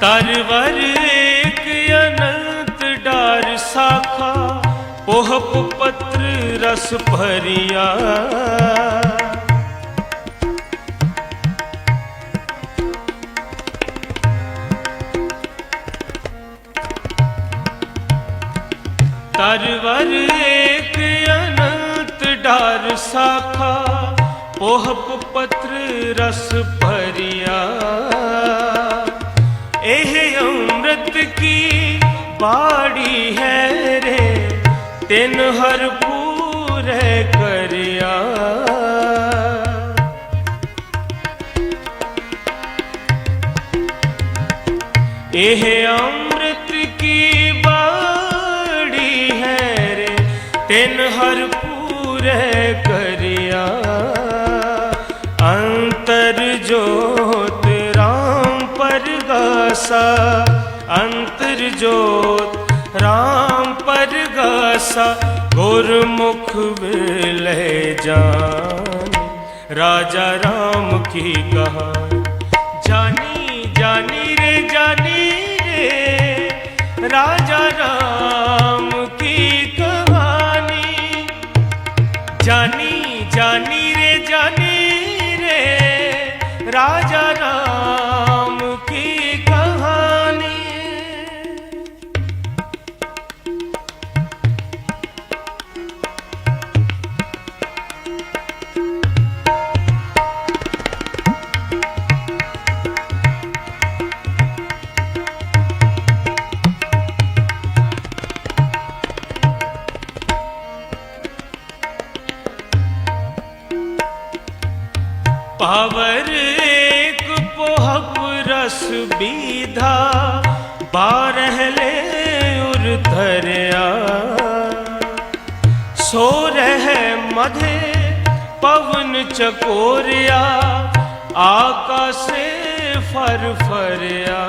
ਤਰਵਰ ਏਕ ਅਨੰਤ ਡਾਰ ਸਾਖਾ, ਪੋਹਪ ਪੱਤਰ ਰਸ ਭਰਿਆ। ਤਰਵਰ ਏਕ ਅਨੰਤ ਡਾਰ ਸਾਖਾ, ਪੋਹਪ ਪੱਤਰ ਰਸ ਭਰਿਆ। एह अमृत की बाड़ी है रे, तेन हर पूरे करिया। एह अमृत की बाड़ी है रे, तेन हर पूरे करिया। अंतर जो अंतर ज्योत राम पर गुरमुख ले जान। राजा राम की कहा जानी जानी रे जानी रे, राजा राम की कहानी। जानी जानी रे जानी रे, राजा ਪਾਵਰ ਏਕ ਪੋਹਪ ਰਸ ਬੀਧਾ ਬਾਰਹਲੇ ਉਰ ਧਰਿਆ। ਸੋ ਰਹਿ ਮਧੇ ਪਵਨ ਚਕੋਰਿਆ, ਆਕਾਸੇ ਫਰ ਫਰਿਆ।